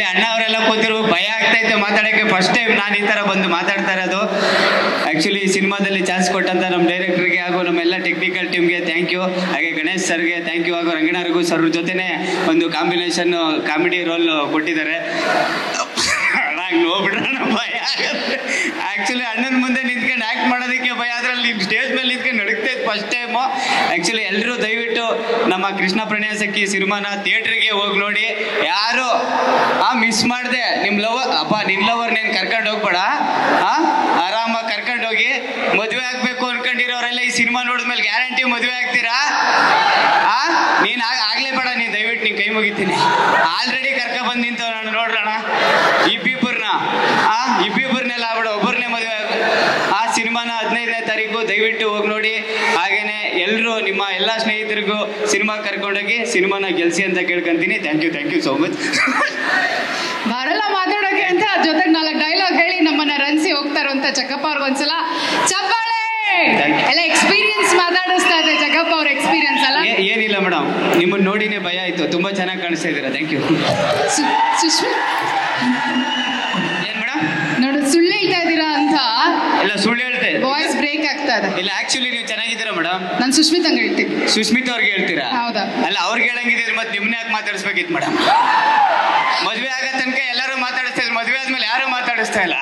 ಇಲ್ಲಿ ಅಣ್ಣ ಅವರೆಲ್ಲ ಕೂತಿರು. ಭಯ ಆಗ್ತಾ ಇತ್ತು ಮಾತಾಡೋಕ್ಕೆ. ಫಸ್ಟ್ ಟೈಮ್ ನಾನು ಈ ಥರ ಬಂದು ಮಾತಾಡ್ತಾ ಇರೋದು. ಆ್ಯಕ್ಚುಲಿ ಸಿನಿಮಾದಲ್ಲಿ ಚಾನ್ಸ್ ಕೊಟ್ಟಂತ ನಮ್ಮ ಡೈರೆಕ್ಟರ್ಗೆ ಹಾಗೂ ನಮ್ಮೆಲ್ಲ ಟೆಕ್ನಿಕಲ್ ಟೀಮ್ಗೆ ಥ್ಯಾಂಕ್ ಯು ಹಾಗೆ ಗಣೇಶ್ ಸರ್ಗೆ ಥ್ಯಾಂಕ್ ಯು ಹಾಗೂ ರಂಗಣ್ಣರಿಗೂ ಸರ್ ಜೊತೆನೇ ಒಂದು ಕಾಂಬಿನೇಷನ್ ಕಾಮಿಡಿ ರೋಲ್ ಕೊಟ್ಟಿದ್ದಾರೆ. ನಂಗೆ ನೋಡ್ಬಿಡ್ರಣ ಭಯ ಆ್ಯಕ್ಚುಲಿ ಅಣ್ಣನ ಮುಂದೆ ನಿಂತ್ಕೊಂಡು ಆ್ಯಕ್ಟ್ ಮಾಡೋದಕ್ಕೆ ಭಯ, ಅದ್ರಲ್ಲಿ ಸ್ಟೇಜ್ ಮೇಲೆ ನಿಂತ್ಕೊಂಡು ನಡುಕ್ತೈತೆ ಫಸ್ಟ್ ಟೈಮು ಆಕ್ಚುಲಿ ಎಲ್ಲರೂ ದಯವಿಟ್ಟು ನಮ್ಮ ಕೃಷ್ಣ ಪ್ರಣಯ ಸಖಿ ಸಿನಿಮಾನ ಥಿಯೇಟ್ರಿಗೆ ಹೋಗಿ ನೋಡಿ. ಯಾರು? ಆ ಮಿಸ್ ಮಾಡಿದೆ. ನಿಮ್ಮ ಲವರ್ ಅಪ್ಪ ನಿನ್ನ ಲವರ್ ನೀನು ಕರ್ಕೊಂಡು ಹೋಗ್ಬೇಡ. ಆ ಆರಾಮಾಗಿ ಕರ್ಕೊಂಡು ಹೋಗಿ ಮದುವೆ ಆಗಬೇಕು ಅನ್ಕೊಂಡಿರೋರೆಲ್ಲ ಈ ಸಿನಿಮಾ ನೋಡಿದ್ಮೇಲೆ ಗ್ಯಾರಂಟಿ ಮದುವೆ ಆಗ್ತೀರಾ? ಆ, ನೀನು ಆಗ್ಲೇ ಬೇಡ, ನೀನು ದಯವಿಟ್ಟು ನೀನು ಕೈ ಮುಗಿತೀನಿ. ಆಲ್ರೆಡಿ ಕರ್ಕೊಂಡ್ ಬಂದು ನಿಂತು ನಾನು ನೋಡ್ರಣ. ಇಬ್ಬಿಬ್ಬರನ್ನ ಆ ಇಬ್ಬಿಬ್ಬರನ್ನೆಲ್ಲ ಆಗ್ಬಿಡ ಒಬ್ಬರನ್ನೇ ಮದುವೆ ಆಗ್- ಸಿನಿಮಾನ ಹದಿನೈದನೇ ತಾರೀಕು ದಯವಿಟ್ಟು ಹೋಗಿ ನೋಡಿ. ಹಾಗೇನೆ ಎಲ್ಲರೂ ನಿಮ್ಮ ಎಲ್ಲ ಸ್ನೇಹಿತರಿಗೂ ಸಿನಿಮಾ ಕರ್ಕೊಂಡೋಗಿ ಸಿನಿಮಾನ ಗೆಲ್ಸಿ ಅಂತ ಕೇಳ್ಕೊಂತೀನಿ. Thank you thank you so much ಬರಲ್ಲ ಮಾತಾಡೋಕೆ ಅಂತ ಜೊತೆಗೆ ನಾಲ್ಕು ಡೈಲಾಗ್ ಹೇಳಿ ನಮ್ಮನ್ನ ರನ್ಸಿ ಹೋಗ್ತಾ ಇರುವಂತ ಜಗಪ್ಪ ಅವ್ರಿಗೆ ಒಂದ್ಸಲ. ಚಪ್ಪಾಳೆ! ಎಲ್ಲ ಎಕ್ಸ್ಪೀರಿಯನ್ಸ್ ಮಾತಾಡಿಸ್ತಾ ಇದೆ ಜಗಪ್ಪ ಅವ್ರ ಎಕ್ಸ್ಪೀರಿಯನ್ಸ್ ಅಲ್ಲ? ಏನಿಲ್ಲ ಮೇಡಮ್. ನಿಮ್ಮನ್ನ ನೋಡಿನೇ ಭಯ ಆಯ್ತು. ತುಂಬಾ ಚೆನ್ನಾಗಿ ಕಾಣಿಸ್ತಾ ಇದ್ದೀರಾ. ಥ್ಯಾಂಕ್ ಯು ಸು- ಇಲ್ಲ ಆಕ್ಚುಲಿ ನೀವು ಚೆನ್ನಾಗಿದ್ದೀರಾ ಮೇಡಮ್ ನಾನು ಸುಶ್ಮಿತ್ ಹಂಗೆ ಹೇಳ್ತೀನಿ. ಸುಶ್ಮಿತ್ ಅವ್ರಿಗೆ ಹೇಳ್ತೀರಾ? ಹೌದಾ? ಅಲ್ಲ ಅವ್ರಿಗೆ ಹೇಳಂಗಿದ್ರೆ ಮತ್ತೆ ನಿಮ್ನೆ ಯಾಕೆ ಮಾತಾಡಿಸ್ಬೇಕಿತ್ತು ಮೇಡಮ್ ಮದುವೆ ಆಗೋ ತನಕ ಎಲ್ಲರೂ ಮಾತಾಡಿಸ್ತಾ ಮದುವೆ ಆದ್ಮೇಲೆ ಯಾರು ಮಾತಾಡಿಸ್ತಾ ಇಲ್ಲ.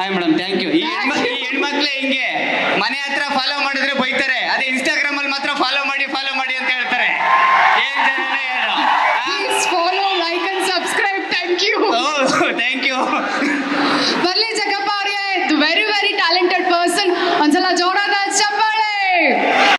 ಆಯ್ ಮೇಡಮ್ ಥ್ಯಾಂಕ್ ಯು ಈ ಹೆಣ್ಮಕ್ಳು ಹೆಣ್ಮಕ್ಳೆ ಹಿಂಗೆ ಮನೆ ಹತ್ರ ಫಾಲೋ ಮಾಡಿದ್ರೆ ಬೈತಾರೆ. ಅದೇ ಇನ್ಸ್ಟಾಗ್ರಾಮ್ ಅಲ್ಲಿ ಮಾತ್ರ ಫಾಲೋ ಮಾಡಿ ಫಾಲೋ ಮಾಡಿ ಅಂತ ಹೇಳ್ತಾರೆ. ಏನ್ ಜನ ಹೇಳು? Please follow, like and subscribe. ಓ ಥ್ಯಾಂಕ್ ಯು ಬರ್ಲಿ ಜಗಪ್ಪ.